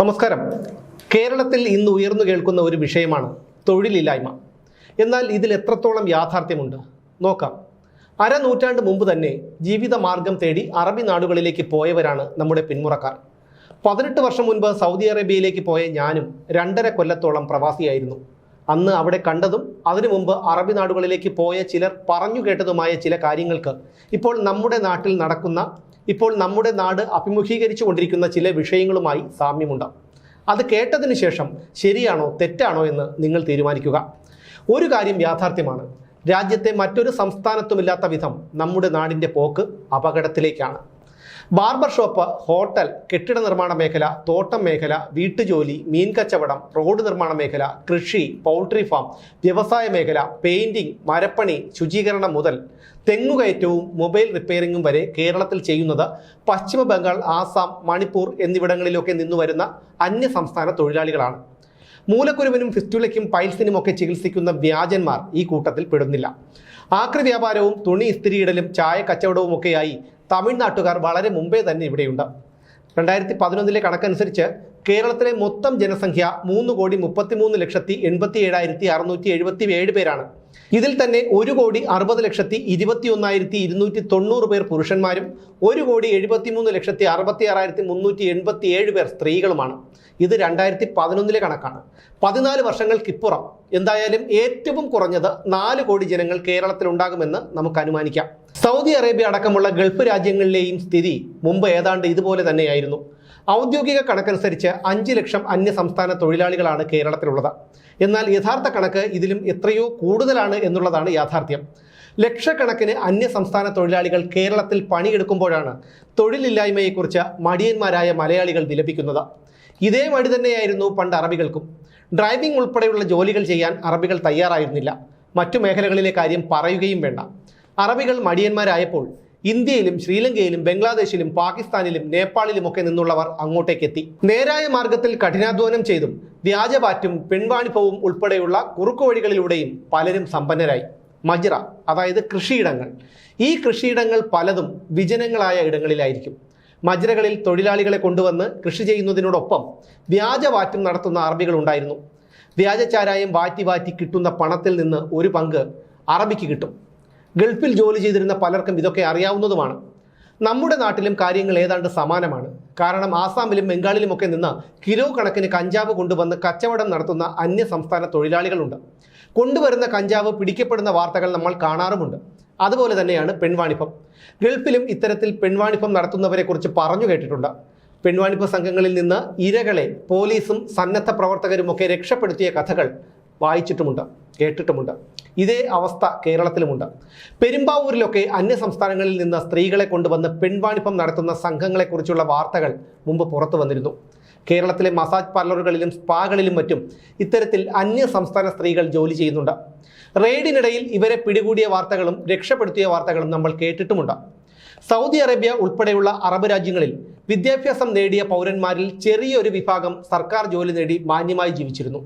നമസ്കാരം. കേരളത്തിൽ ഇന്ന് ഉയർന്നു കേൾക്കുന്ന ഒരു വിഷയമാണ് തൊഴിലില്ലായ്മ. എന്നാൽ ഇതിൽ എത്രത്തോളം യാഥാർത്ഥ്യമുണ്ട്? നോക്കാം. അരനൂറ്റാണ്ട് മുമ്പ് തന്നെ ജീവിത മാർഗം തേടി അറബി നാടുകളിലേക്ക് പോയവരാണ് നമ്മുടെ പിന്മുറക്കാർ. പതിനെട്ട് വർഷം മുൻപ് സൗദി അറേബ്യയിലേക്ക് പോയ ഞാനും രണ്ടര കൊല്ലത്തോളം പ്രവാസിയായിരുന്നു. അന്ന് അവിടെ കണ്ടതും അതിനു മുമ്പ് അറബി നാടുകളിലേക്ക് പോയ ചിലർ പറഞ്ഞു കേട്ടതുമായ ചില കാര്യങ്ങൾക്ക് ഇപ്പോൾ നമ്മുടെ നാട്ടിൽ നടക്കുന്ന ഇപ്പോൾ നമ്മുടെ നാട് അഭിമുഖീകരിച്ചു കൊണ്ടിരിക്കുന്ന ചില വിഷയങ്ങളുമായി സാമ്യമുണ്ട്. അത് കേട്ടതിന് ശേഷം ശരിയാണോ തെറ്റാണോ എന്ന് നിങ്ങൾ തീരുമാനിക്കുക. ഒരു കാര്യം യാഥാർത്ഥ്യമാണ്. രാജ്യത്തെ മറ്റൊരു സംസ്ഥാനത്തുമില്ലാത്ത വിധം നമ്മുടെ നാടിന്റെ പോക്ക് അപകടത്തിലേക്കാണ്. ബാർബർ ഷോപ്പ് ഹോട്ടൽ കെട്ടിട നിർമ്മാണ മേഖല തോട്ടം മേഖല വീട്ടുജോലി മീൻ കച്ചവടം റോഡ് നിർമ്മാണ മേഖല കൃഷി പൗൾട്രി ഫാം വ്യവസായ മേഖല പെയിന്റിംഗ് മരപ്പണി ശുചീകരണം മുതൽ തെങ്ങുകയറ്റവും മൊബൈൽ റിപ്പയറിംഗും വരെ കേരളത്തിൽ ചെയ്യുന്നത് പശ്ചിമ ബംഗാൾ ആസാം മണിപ്പൂർ എന്നിവിടങ്ങളിലൊക്കെ നിന്നു വരുന്ന അന്യ സംസ്ഥാന തൊഴിലാളികളാണ്. മൂലക്കുരുവിനും ഫിസ്റ്റുലയ്ക്കും പൈൽസിനും ഒക്കെ ചികിത്സിക്കുന്ന വ്യാജന്മാർ ഈ കൂട്ടത്തിൽ പെടുന്നില്ല. ആക്രി വ്യാപാരവും തുണി ഇസ്തിരിയിടലും ചായ കച്ചവടവും ഒക്കെയായി തമിഴ്നാട്ടുകാർ വളരെ മുമ്പേ തന്നെ ഇവിടെയുണ്ട്. രണ്ടായിരത്തി പതിനൊന്നിലെ കണക്കനുസരിച്ച് കേരളത്തിലെ മൊത്തം ജനസംഖ്യ മൂന്ന് കോടി മുപ്പത്തിമൂന്ന് ലക്ഷത്തി എൺപത്തി ഏഴായിരത്തി അറുന്നൂറ്റി എഴുപത്തി ഏഴ് പേരാണ്. ഇതിൽ തന്നെ ഒരു കോടി അറുപത് ലക്ഷത്തി ഇരുപത്തി ഒന്നായിരത്തി ഇരുന്നൂറ്റി തൊണ്ണൂറ് പേർ പുരുഷന്മാരും ഒരു കോടി എഴുപത്തിമൂന്ന് ലക്ഷത്തി അറുപത്തി ആറായിരത്തി മുന്നൂറ്റി എൺപത്തി ഏഴ് പേർ സ്ത്രീകളുമാണ്. ഇത് രണ്ടായിരത്തി പതിനൊന്നിലെ കണക്കാണ്. പതിനാല് വർഷങ്ങൾക്കിപ്പുറം എന്തായാലും ഏറ്റവും കുറഞ്ഞത് നാല് കോടി ജനങ്ങൾ കേരളത്തിൽ ഉണ്ടാകുമെന്ന് നമുക്ക് അനുമാനിക്കാം. സൗദി അറേബ്യ അടക്കമുള്ള ഗൾഫ് രാജ്യങ്ങളിലെയും സ്ഥിതി മുമ്പ് ഏതാണ്ട് ഇതുപോലെ തന്നെയായിരുന്നു. ഔദ്യോഗിക കണക്കനുസരിച്ച് അഞ്ച് ലക്ഷം അന്യ സംസ്ഥാന തൊഴിലാളികളാണ് കേരളത്തിലുള്ളത്. എന്നാൽ യഥാർത്ഥ കണക്ക് ഇതിലും എത്രയോ കൂടുതലാണ് എന്നുള്ളതാണ് യാഥാർത്ഥ്യം. ലക്ഷക്കണക്കിന് അന്യ സംസ്ഥാന തൊഴിലാളികൾ കേരളത്തിൽ പണിയെടുക്കുമ്പോഴാണ് തൊഴിലില്ലായ്മയെക്കുറിച്ച് മടിയന്മാരായ മലയാളികൾ വിലപിക്കുന്നത്. ഇതേ മടി തന്നെയായിരുന്നു പണ്ട് അറബികൾക്കും. ഡ്രൈവിംഗ് ഉൾപ്പെടെയുള്ള ജോലികൾ ചെയ്യാൻ അറബികൾ തയ്യാറായിരുന്നില്ല. മറ്റു മേഖലകളിലെ കാര്യം പറയുകയും വേണ്ട. അറബികൾ മടിയന്മാരായപ്പോൾ ഇന്ത്യയിലും ശ്രീലങ്കയിലും ബംഗ്ലാദേശിലും പാകിസ്ഥാനിലും നേപ്പാളിലും ഒക്കെ നിന്നുള്ളവർ അങ്ങോട്ടേക്ക് എത്തി നേരായ മാർഗത്തിൽ കഠിനാധ്വാനം ചെയ്തും വ്യാജപാറ്റും പെൺവാണിഭവും ഉൾപ്പെടെയുള്ള കുറുക്കുവഴികളിലൂടെയും പലരും സമ്പന്നരായി. മജ്റ അതായത് കൃഷിയിടങ്ങൾ. ഈ കൃഷിയിടങ്ങൾ പലതും വിജനങ്ങളായ ഇടങ്ങളിലായിരിക്കും. മജ്രകളിൽ തൊഴിലാളികളെ കൊണ്ടുവന്ന് കൃഷി ചെയ്യുന്നതിനോടൊപ്പം വ്യാജവാറ്റും നടത്തുന്ന അറബികൾ ഉണ്ടായിരുന്നു. വ്യാജച്ചാരായം വാറ്റി വാറ്റി കിട്ടുന്ന പണത്തിൽ നിന്ന് ഒരു പങ്ക് അറബിക്ക് കിട്ടും. ഗൾഫിൽ ജോലി ചെയ്തിരുന്ന പലർക്കും ഇതൊക്കെ അറിയാവുന്നതുമാണ്. നമ്മുടെ നാട്ടിലും കാര്യങ്ങൾ ഏതാണ്ട് സമാനമാണ്. കാരണം ആസാമിലും ബംഗാളിലുമൊക്കെ നിന്ന് കിലോ കണക്കിന് കഞ്ചാവ് കൊണ്ടുവന്ന് കച്ചവടം നടത്തുന്ന അന്യ സംസ്ഥാന തൊഴിലാളികളുണ്ട്. കൊണ്ടുവരുന്ന കഞ്ചാവ് പിടിക്കപ്പെടുന്ന വാർത്തകൾ നമ്മൾ കാണാറുമുണ്ട്. അതുപോലെ തന്നെയാണ് പെൺവാണിപ്പം ഗൾഫിലും ഇത്തരത്തിൽ പെൺവാണിപ്പം നടത്തുന്നവരെക്കുറിച്ച് പറഞ്ഞു കേട്ടിട്ടുണ്ട്. പെൺവാണിഭ സംഘങ്ങളിൽ നിന്ന് ഇരകളെ പോലീസും സന്നദ്ധ പ്രവർത്തകരുമൊക്കെ രക്ഷപ്പെടുത്തിയ കഥകൾ വായിച്ചിട്ടുമുണ്ട് കേട്ടിട്ടുമുണ്ട്. ഇതേ അവസ്ഥ കേരളത്തിലുമുണ്ട്. പെരുമ്പാവൂരിലൊക്കെ അന്യ സംസ്ഥാനങ്ങളിൽ നിന്ന് സ്ത്രീകളെ കൊണ്ടുവന്ന് പെൺവാണിപ്പം നടത്തുന്ന സംഘങ്ങളെക്കുറിച്ചുള്ള വാർത്തകൾ മുമ്പ് പുറത്തു വന്നിരുന്നു. കേരളത്തിലെ മസാജ് പാർലറുകളിലും സ്പാകളിലും മറ്റും ഇത്തരത്തിൽ അന്യ സംസ്ഥാന സ്ത്രീകൾ ജോലി ചെയ്യുന്നുണ്ട്. റെയ്ഡിനിടയിൽ ഇവരെ പിടികൂടിയ വാർത്തകളും രക്ഷപ്പെടുത്തിയ വാർത്തകളും നമ്മൾ കേട്ടിട്ടുമുണ്ട്. സൗദി അറേബ്യ ഉൾപ്പെടെയുള്ള അറബ് രാജ്യങ്ങളിൽ വിദ്യാഭ്യാസം നേടിയ പൗരന്മാരിൽ ചെറിയൊരു വിഭാഗം സർക്കാർ ജോലി നേടി മാന്യമായി ജീവിച്ചിരുന്നു.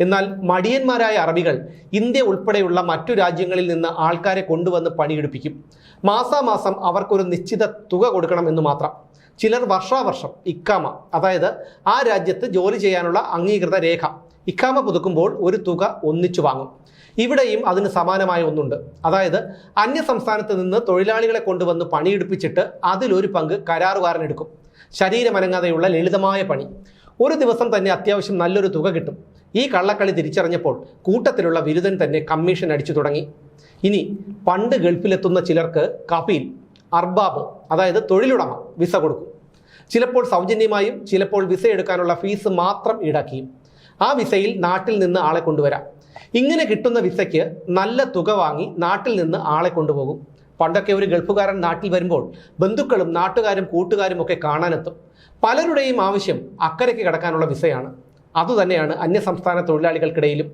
എന്നാൽ മടിയന്മാരായ അറബികൾ ഇന്ത്യ ഉൾപ്പെടെയുള്ള മറ്റു രാജ്യങ്ങളിൽ നിന്ന് ആൾക്കാരെ കൊണ്ടുവന്ന് പണിയെടുപ്പിക്കും. മാസാമാസം അവർക്കൊരു നിശ്ചിത തുക കൊടുക്കണം എന്ന് മാത്രം. ചിലർ വർഷാവർഷം ഇക്കാമ അതായത് ആ രാജ്യത്ത് ജോലി ചെയ്യാനുള്ള അംഗീകൃത രേഖ ഇക്കാമ പുതുക്കുമ്പോൾ ഒരു തുക ഒന്നിച്ചു വാങ്ങും. ഇവിടെയും അതിന് സമാനമായ ഒന്നുണ്ട്. അതായത് അന്യ സംസ്ഥാനത്ത് നിന്ന് തൊഴിലാളികളെ കൊണ്ടുവന്ന് പണിയെടുപ്പിച്ചിട്ട് അതിലൊരു പങ്ക് കരാറുകാരൻ എടുക്കും ശരീരമനങ്ങാതെയുള്ള ലളിതമായ പണി. ഒരു ദിവസം തന്നെ അത്യാവശ്യം നല്ലൊരു തുക കിട്ടും. ഈ കള്ളക്കളി തിരിച്ചറിഞ്ഞപ്പോൾ കൂട്ടത്തിലുള്ള ബിരുദൻ തന്നെ കമ്മീഷൻ അടിച്ചു തുടങ്ങി. ഇനി പണ്ട് ഗൾഫിലെത്തുന്ന ചിലർക്ക് കഫീൽ അർബാബ് അതായത് തൊഴിലുടമ വിസ കൊടുക്കും. ചിലപ്പോൾ സൗജന്യമായും ചിലപ്പോൾ വിസ എടുക്കാനുള്ള ഫീസ് മാത്രം ഈടാക്കിയും ആ വിസയിൽ നാട്ടിൽ നിന്ന് ആളെ കൊണ്ടുവരാം. ഇങ്ങനെ കിട്ടുന്ന വിസയ്ക്ക് നല്ല തുക വാങ്ങി നാട്ടിൽ നിന്ന് ആളെ കൊണ്ടുപോകും. പണ്ടൊക്കെ ഒരു ഗൾഫുകാരൻ നാട്ടിൽ വരുമ്പോൾ ബന്ധുക്കളും നാട്ടുകാരും കൂട്ടുകാരും ഒക്കെ കാണാനെത്തും. പലരുടെയും ആവശ്യം അക്കരയ്ക്ക് കടക്കാനുള്ള വിസയാണ്. അതുതന്നെയാണ് അന്യസംസ്ഥാന തൊഴിലാളികൾക്കിടയിലും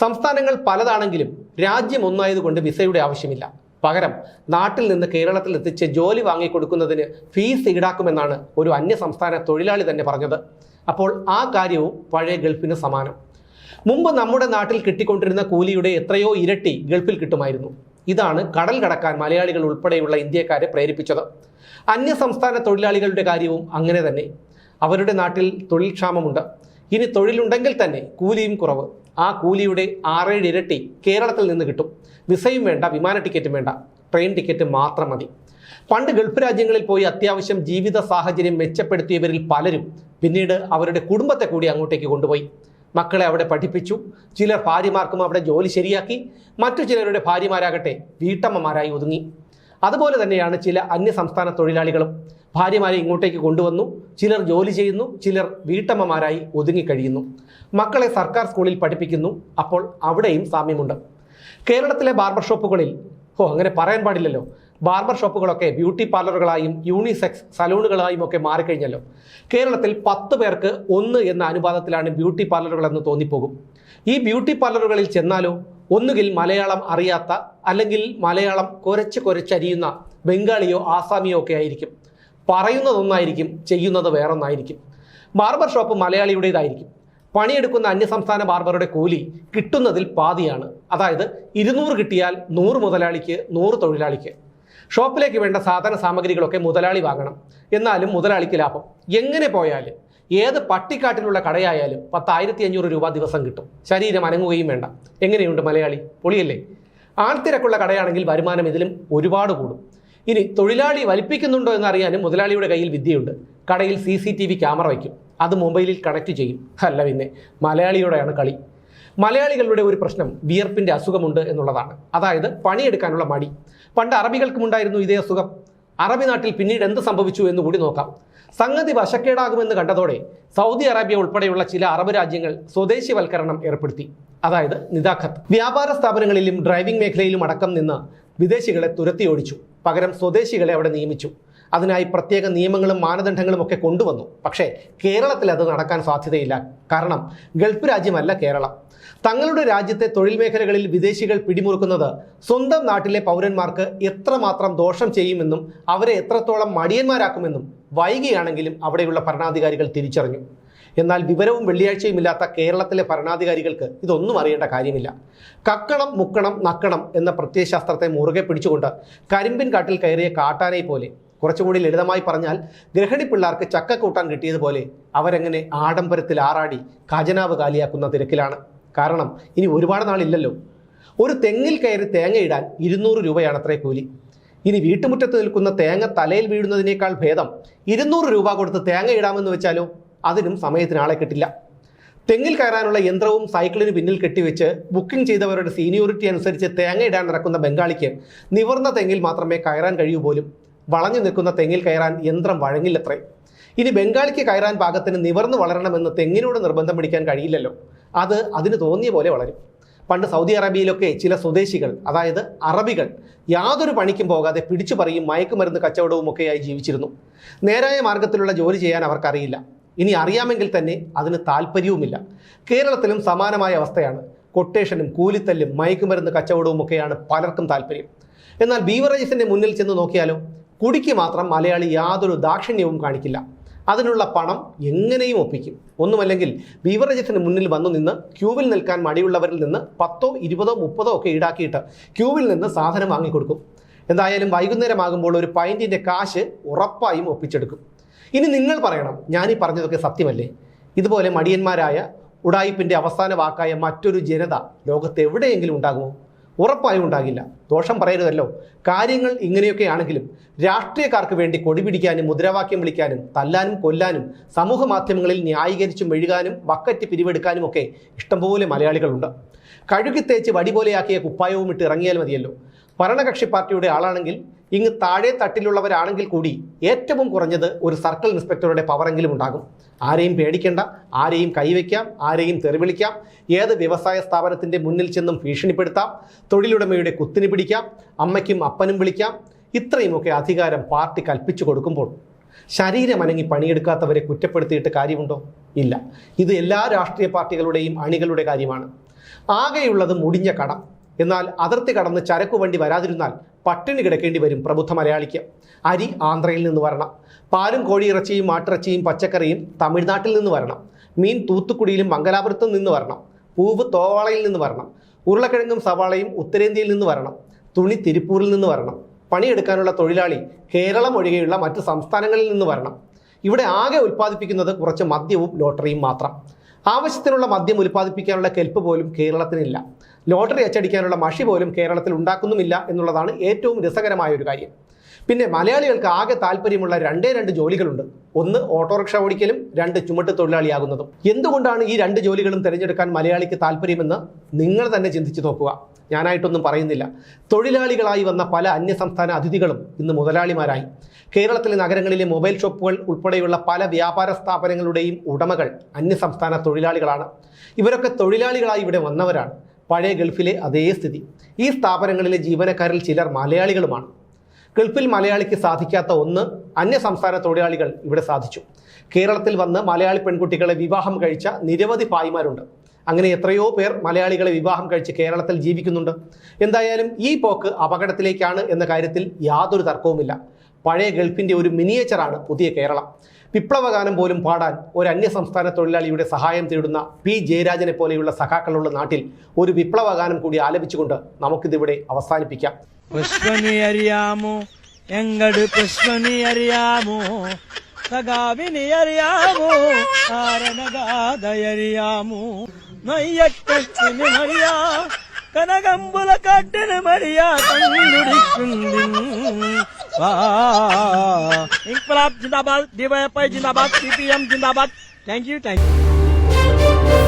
സംസ്ഥാനങ്ങൾ പലതാണെങ്കിലും രാജ്യം ഒന്നായതുകൊണ്ട് വിസയുടെ ആവശ്യമില്ല. പകരം നാട്ടിൽ നിന്ന് കേരളത്തിൽ എത്തിച്ച് ജോലി വാങ്ങിക്കൊടുക്കുന്നതിന് ഫീസ് ഈടാക്കുമെന്നാണ് ഒരു അന്യസംസ്ഥാന തൊഴിലാളി തന്നെ പറഞ്ഞത്. അപ്പോൾ ആ കാര്യവും പഴയ ഗൾഫിന് സമാനം. മുമ്പ് നമ്മുടെ നാട്ടിൽ കിട്ടിക്കൊണ്ടിരുന്ന കൂലിയുടെ എത്രയോ ഇരട്ടി ഗൾഫിൽ കിട്ടുമായിരുന്നു. ഇതാണ് കടൽ കടക്കാൻ മലയാളികൾ ഉൾപ്പെടെയുള്ള ഇന്ത്യക്കാരെ പ്രേരിപ്പിച്ചത്. അന്യസംസ്ഥാന തൊഴിലാളികളുടെ കാര്യവും അങ്ങനെ തന്നെ. അവരുടെ നാട്ടിൽ തൊഴിൽ ക്ഷാമമുണ്ട് ഇനി തൊഴിലുണ്ടെങ്കിൽ തന്നെ കൂലിയും കുറവ്. ആ കൂലിയുടെ ആറേഴ് ഇരട്ടി കേരളത്തിൽ നിന്ന് കിട്ടും. വിസയും വേണ്ട വിമാന ടിക്കറ്റും വേണ്ട. ട്രെയിൻ ടിക്കറ്റ് മാത്രം മതി. പണ്ട് ഗൾഫ് രാജ്യങ്ങളിൽ പോയി അത്യാവശ്യം ജീവിത സാഹചര്യം മെച്ചപ്പെടുത്തിയവരിൽ പലരും പിന്നീട് അവരുടെ കുടുംബത്തെ കൂടി അങ്ങോട്ടേക്ക് കൊണ്ടുപോയി. മക്കളെ അവിടെ പഠിപ്പിച്ചു. ചിലർ ഭാര്യമാർക്കും അവിടെ ജോലി ശരിയാക്കി. മറ്റു ചിലരുടെ ഭാര്യമാരാകട്ടെ വീട്ടമ്മമാരായി ഒതുങ്ങി. അതുപോലെ തന്നെയാണ് ചില അന്യ സംസ്ഥാന തൊഴിലാളികളും ഭാര്യമാരെ ഇങ്ങോട്ടേക്ക് കൊണ്ടുവന്നു. ചിലർ ജോലി ചെയ്യുന്നു ചിലർ വീട്ടമ്മമാരായി ഒതുങ്ങിക്കഴിയുന്നു മക്കളെ സർക്കാർ സ്കൂളിൽ പഠിപ്പിക്കുന്നു. അപ്പോൾ അവിടെയും സാമ്യമുണ്ട്. കേരളത്തിലെ ബാർബർ ഷോപ്പുകളിൽ ഓ അങ്ങനെ പറയാൻ പാടില്ലല്ലോ. ബാർബർ ഷോപ്പുകളൊക്കെ ബ്യൂട്ടി പാർലറുകളായും യൂണിസെക്സ് സലൂണുകളായും ഒക്കെ മാറിക്കഴിഞ്ഞല്ലോ. കേരളത്തിൽ പത്ത് പേർക്ക് ഒന്ന് എന്ന അനുപാതത്തിലാണ് ബ്യൂട്ടി പാർലറുകളെന്ന് തോന്നിപ്പോകും. ഈ ബ്യൂട്ടി പാർലറുകളിൽ ചെന്നാലോ? ഒന്നുകിൽ മലയാളം അറിയാത്ത അല്ലെങ്കിൽ മലയാളം കുരച്ച് കുരച്ചരിയുന്ന ബംഗാളിയോ ആസാമിയോ ഒക്കെ ആയിരിക്കും. പറയുന്നതൊന്നായിരിക്കും ചെയ്യുന്നത് വേറൊന്നായിരിക്കും. Barber shop മലയാളിയുടേതായിരിക്കും. പണിയെടുക്കുന്ന അന്യസംസ്ഥാന ബാർബറുടെ കൂലി കിട്ടുന്നതിൽ പാതിയാണ്. അതായത് ഇരുന്നൂറ് കിട്ടിയാൽ നൂറ് മുതലാളിക്ക് നൂറ് തൊഴിലാളിക്ക്. ഷോപ്പിലേക്ക് വേണ്ട സാധന സാമഗ്രികളൊക്കെ മുതലാളി വാങ്ങണം. എന്നാലും മുതലാളിക്ക് ലാഭം. എങ്ങനെ പോയാലും ഏത് പട്ടിക്കാട്ടിലുള്ള കടയായാലും പത്തായിരത്തി അഞ്ഞൂറ് രൂപ ദിവസം കിട്ടും. ശരീരം അനങ്ങുകയും വേണ്ട. എങ്ങനെയുണ്ട് മലയാളി? പൊളിയല്ലേ? ആൾത്തിരക്കുള്ള കടയാണെങ്കിൽ വരുമാനം ഇതിലും ഒരുപാട് കൂടും. ഇനി തൊഴിലാളി വലിപ്പിക്കുന്നുണ്ടോ എന്നറിയാനും മുതലാളിയുടെ കയ്യിൽ വിദ്യയുണ്ട്. കടയിൽ C C T V camera വയ്ക്കും. അത് മൊബൈലിൽ കണക്ട് ചെയ്യും. അല്ല പിന്നെ മലയാളിയോടെയാണ് കളി. മലയാളികളുടെ ഒരു പ്രശ്നം വിയർപ്പിന്റെ അസുഖമുണ്ട് എന്നുള്ളതാണ്. അതായത് പണിയെടുക്കാനുള്ള മടി. പണ്ട് അറബികൾക്കുമുണ്ടായിരുന്നു ഇതേ അസുഖം. അറബി നാട്ടിൽ പിന്നീട് എന്ത് സംഭവിച്ചു എന്ന് കൂടി നോക്കാം. സംഗതി വശക്കേടാകുമെന്ന് കണ്ടതോടെ സൗദി അറേബ്യ ഉൾപ്പെടെയുള്ള ചില അറബ് രാജ്യങ്ങൾ സ്വദേശിവൽക്കരണം ഏർപ്പെടുത്തി. അതായത് നിദാഖത്ത് വ്യാപാര സ്ഥാപനങ്ങളിലും ഡ്രൈവിംഗ് മേഖലയിലും അടക്കം നിന്ന് വിദേശികളെ തുരത്തി ഓടിച്ചു പകരം സ്വദേശികളെ അവിടെ നിയമിച്ചു. അതിനായി പ്രത്യേക നിയമങ്ങളും മാനദണ്ഡങ്ങളും ഒക്കെ കൊണ്ടുവന്നു. പക്ഷേ കേരളത്തിൽ അത് നടക്കാൻ സാധ്യതയില്ല. കാരണം ഗൾഫ് രാജ്യമല്ല കേരളം. തങ്ങളുടെ രാജ്യത്തെ തൊഴിൽ മേഖലകളിൽ വിദേശികൾ പിടിമുറുക്കുന്നത് സ്വന്തം നാട്ടിലെ പൗരന്മാർക്ക് എത്രമാത്രം ദോഷം ചെയ്യുമെന്നും അവരെ എത്രത്തോളം മടിയന്മാരാക്കുമെന്നും വൈകിയാണെങ്കിലും അവിടെയുള്ള ഭരണാധികാരികൾ തിരിച്ചറിഞ്ഞു. എന്നാൽ വിവരവും വെള്ളിയാഴ്ചയുമില്ലാത്ത കേരളത്തിലെ ഭരണാധികാരികൾക്ക് ഇതൊന്നും അറിയേണ്ട കാര്യമില്ല. കക്കണം മുക്കണം നക്കണം എന്ന പ്രത്യയശാസ്ത്രത്തെ മുറുകെ പിടിച്ചുകൊണ്ട് കരിമ്പിൻ കാട്ടിൽ കയറിയ കാട്ടാനെ പോലെ കുറച്ചുകൂടി ലളിതമായി പറഞ്ഞാൽ ഗ്രഹണി പിള്ളേർക്ക് ചക്ക കൂട്ടാൻ കിട്ടിയതുപോലെ അവരെങ്ങനെ ആഡംബരത്തിൽ ആറാടി ഖജനാവ് കാലിയാക്കുന്ന തിരക്കിലാണ്. കാരണം ഇനി ഒരുപാട് നാളില്ലല്ലോ. ഒരു തെങ്ങിൽ കയറി തേങ്ങയിടാൻ ഇരുന്നൂറ് രൂപയാണ് അത്രേ കൂലി. ഇനി വീട്ടുമുറ്റത്ത് നിൽക്കുന്ന തേങ്ങ തലയിൽ വീഴുന്നതിനേക്കാൾ ഭേദം ഇരുന്നൂറ് രൂപ കൊടുത്ത് തേങ്ങ ഇടാമെന്ന് വെച്ചാലോ? അതിനും സമയത്തിന് ആളെ കിട്ടില്ല. തെങ്ങിൽ കയറാനുള്ള യന്ത്രവും സൈക്കിളിന് പിന്നിൽ കെട്ടിവെച്ച് ബുക്കിംഗ് ചെയ്തവരുടെ സീനിയോറിറ്റി അനുസരിച്ച് തേങ്ങ ഇടാൻ നടക്കുന്ന ബംഗാളിക്ക് നിവർന്ന തെങ്ങിൽ മാത്രമേ കയറാൻ കഴിയൂ പോലും. വളഞ്ഞു നിൽക്കുന്ന തെങ്ങിൽ കയറാൻ യന്ത്രം വഴങ്ങില്ലത്രേ. ഇനി ബംഗാളിക്ക് കയറാൻ പാകത്തിന് നിവർന്നു വളരണമെന്ന് തെങ്ങിനോട് നിർബന്ധം പിടിക്കാൻ കഴിയില്ലല്ലോ. അത് അതിന് തോന്നിയ പോലെ വളരും. പണ്ട് സൗദി അറേബ്യയിലൊക്കെ ചില സ്വദേശികൾ അതായത് അറബികൾ യാതൊരു പണിക്കും പോകാതെ പിടിച്ചു പറയും മയക്കുമരുന്ന് കച്ചവടവും ഒക്കെയായി ജീവിച്ചിരുന്നു. നേരായ മാർഗത്തിലുള്ള ജോലി ചെയ്യാൻ അവർക്കറിയില്ല. ഇനി അറിയാമെങ്കിൽ തന്നെ അതിന് താല്പര്യവുമില്ല കേരളത്തിലും സമാനമായ അവസ്ഥയാണ്. കൊട്ടേഷനും കൂലിത്തല്ലും മയക്കുമരുന്ന് കച്ചവടവും ഒക്കെയാണ് പലർക്കും താല്പര്യം എന്നാൽ ബീവറേജസിന്റെ മുന്നിൽ ചെന്ന് നോക്കിയാലോ? കുടിക്ക് മാത്രം മലയാളി യാതൊരു ദാക്ഷിണ്യവും കാണിക്കില്ല. അതിനുള്ള പണം എങ്ങനെയും ഒപ്പിക്കും. ഒന്നുമല്ലെങ്കിൽ ബീവറേജസിന് മുന്നിൽ വന്നു നിന്ന് ക്യൂവിൽ നിൽക്കാൻ മടിയുള്ളവരിൽ നിന്ന് പത്തോ ഇരുപതോ മുപ്പതോ ഒക്കെ ഈടാക്കിയിട്ട് ക്യൂവിൽ നിന്ന് സാധനം വാങ്ങിക്കൊടുക്കും. എന്തായാലും വൈകുന്നേരമാകുമ്പോൾ ഒരു പൈന്റിന്റെ കാശ് ഉറപ്പായും ഒപ്പിച്ചെടുക്കും. ഇനി നിങ്ങൾ പറയണം ഞാനീ പറഞ്ഞതൊക്കെ സത്യമല്ലേ? ഇതുപോലെ മടിയന്മാരായ ഉടായിപ്പിന്റെ അവസാന വാക്കായ മറ്റൊരു ജനത ലോകത്ത് എവിടെയെങ്കിലും ഉണ്ടാകുമോ? ഉറപ്പായും ഉണ്ടാകില്ല. ദോഷം പറയരുതല്ലോ. കാര്യങ്ങൾ ഇങ്ങനെയൊക്കെ ആണെങ്കിലും രാഷ്ട്രീയക്കാർക്ക് വേണ്ടി കൊടിപിടിക്കാനും മുദ്രാവാക്യം വിളിക്കാനും തല്ലാനും കൊല്ലാനും സമൂഹ മാധ്യമങ്ങളിൽ ന്യായീകരിച്ചും മെഴുകാനും ബക്കറ്റ് പിരിവെടുക്കാനും ഒക്കെ ഇഷ്ടംപോലെ മലയാളികളുണ്ട്. കഴുകിത്തേച്ച് വടി പോലെയാക്കിയ കുപ്പായവും ഇട്ട് ഇറങ്ങിയാൽ മതിയല്ലോ. ഭരണകക്ഷി പാർട്ടിയുടെ ആളാണെങ്കിൽ ഇങ്ങ് താഴെ തട്ടിലുള്ളവരാണെങ്കിൽ കൂടി ഏറ്റവും കുറഞ്ഞത് ഒരു സർക്കിൾ ഇൻസ്പെക്ടറുടെ പവറെങ്കിലും ഉണ്ടാകും. ആരെയും പേടിക്കേണ്ട ആരെയും കൈവയ്ക്കാം ആരെയും തെറിവിളിക്കാം ഏത് വ്യവസായ സ്ഥാപനത്തിന്റെ മുന്നിൽ ചെന്നും ഭീഷണിപ്പെടുത്താം. തൊഴിലുടമയുടെ കുത്തിന് പിടിക്കാം. അമ്മയ്ക്കും അപ്പനും വിളിക്കാം. ഇത്രയുമൊക്കെ അധികാരം പാർട്ടി കൽപ്പിച്ചു കൊടുക്കുമ്പോൾ ശരീരമനങ്ങി പണിയെടുക്കാത്തവരെ കുറ്റപ്പെടുത്തിയിട്ട് കാര്യമുണ്ടോ? ഇല്ല. ഇത് എല്ലാ രാഷ്ട്രീയ പാർട്ടികളുടെയും അണികളുടെ കാര്യമാണ്. ആകെയുള്ളത് മുടിഞ്ഞ കടം. എന്നാൽ അതിർത്തി കടന്ന് ചരക്കുവണ്ടി വരാതിരുന്നാൽ പട്ടിണി കിടക്കേണ്ടി വരും പ്രബുദ്ധ മലയാളിക്ക്. അരി ആന്ധ്രയിൽ നിന്ന് വരണം. പാലും കോഴിയിറച്ചിയും മാട്ടിറച്ചിയും പച്ചക്കറിയും തമിഴ്നാട്ടിൽ നിന്ന് വരണം. മീൻ തൂത്തുക്കുടിയിലും മംഗലാപുരത്തും നിന്ന് വരണം. പൂവ് തോവാളയിൽ നിന്ന് വരണം. ഉരുളക്കിഴങ്ങും സവാളയും ഉത്തരേന്ത്യയിൽ നിന്ന് വരണം. തുണി തിരുപ്പൂരിൽ നിന്ന് വരണം. പണിയെടുക്കാനുള്ള തൊഴിലാളി കേരളം ഒഴികെയുള്ള മറ്റ് സംസ്ഥാനങ്ങളിൽ നിന്ന് വരണം. ഇവിടെ ആകെ ഉൽപ്പാദിപ്പിക്കുന്നത് കുറച്ച് മദ്യവും ലോട്ടറിയും മാത്രം. ആവശ്യത്തിനുള്ള മദ്യം ഉൽപ്പാദിപ്പിക്കാനുള്ള കെൽപ്പ് പോലും കേരളത്തിനില്ല. ലോട്ടറി അച്ചടിക്കാനുള്ള മഷി പോലും കേരളത്തിൽ ഉണ്ടാക്കുന്നുമില്ല എന്നുള്ളതാണ് ഏറ്റവും രസകരമായ ഒരു കാര്യം. പിന്നെ മലയാളികൾക്ക് ആകെ താല്പര്യമുള്ള രണ്ടേ രണ്ട് ജോലികളുണ്ട്. ഒന്ന് ഓട്ടോറിക്ഷ ഓടിക്കലും രണ്ട് ചുമട്ട് തൊഴിലാളിയാകുന്നതും. എന്തുകൊണ്ടാണ് ഈ രണ്ട് ജോലികളും തിരഞ്ഞെടുക്കാൻ മലയാളിക്ക് താല്പര്യമെന്ന് നിങ്ങൾ തന്നെ ചിന്തിച്ചു നോക്കുക. ഞാനായിട്ടൊന്നും പറയുന്നില്ല. തൊഴിലാളികളായി വന്ന പല അന്യസംസ്ഥാന അതിഥികളും ഇന്ന് മുതലാളിമാരായി. കേരളത്തിലെ നഗരങ്ങളിലെ മൊബൈൽ ഷോപ്പുകൾ ഉൾപ്പെടെയുള്ള പല വ്യാപാര സ്ഥാപനങ്ങളുടെയും ഉടമകൾ അന്യസംസ്ഥാന തൊഴിലാളികളാണ്. ഇവരൊക്കെ തൊഴിലാളികളായി ഇവിടെ വന്നവരാണ്. പഴയ ഗൾഫിലെ അതേ സ്ഥിതി. ഈ സ്ഥാപനങ്ങളിലെ ജീവനക്കാരിൽ ചിലർ മലയാളികളുമാണ്. ഗൾഫിൽ മലയാളിക്ക് സാധിക്കാത്ത ഒന്ന് അന്യ സംസ്ഥാന തൊഴിലാളികൾ ഇവിടെ സാധിച്ചു. കേരളത്തിൽ വന്ന് മലയാളി പെൺകുട്ടികളെ വിവാഹം കഴിച്ച നിരവധി ഭായിമാരുണ്ട്. അങ്ങനെ എത്രയോ പേർ മലയാളികളെ വിവാഹം കഴിച്ച് കേരളത്തിൽ ജീവിക്കുന്നുണ്ട്. എന്തായാലും ഈ പോക്ക് അപകടത്തിലേക്കാണ് എന്ന കാര്യത്തിൽ യാതൊരു തർക്കവുമില്ല. പഴയ ഗൾഫിന്റെ ഒരു മിനിയേച്ചറാണ് പുതിയ കേരളം. വിപ്ലവഗാനം പോലും പാടാൻ ഒരു അന്യസംസ്ഥാന തൊഴിലാളിയുടെ സഹായം തേടുന്ന പി. ജയരാജനെ പോലെയുള്ള സഖാക്കളുള്ള നാട്ടിൽ ഒരു വിപ്ലവഗാനം കൂടി ആലപിച്ചുകൊണ്ട് നമുക്കിതിവിടെ അവസാനിപ്പിക്കാം. അറിയാമോ? മറിയാ കനകമ്പുല കാട്ടിന് മറിയാ കണ്ണുടിക്കുന്നിൻ ઇન્કલાબ જિંદાબાદ ડીવાયએફઆઈ જિંદાબાદ CPM Zindabad. Thank you thank you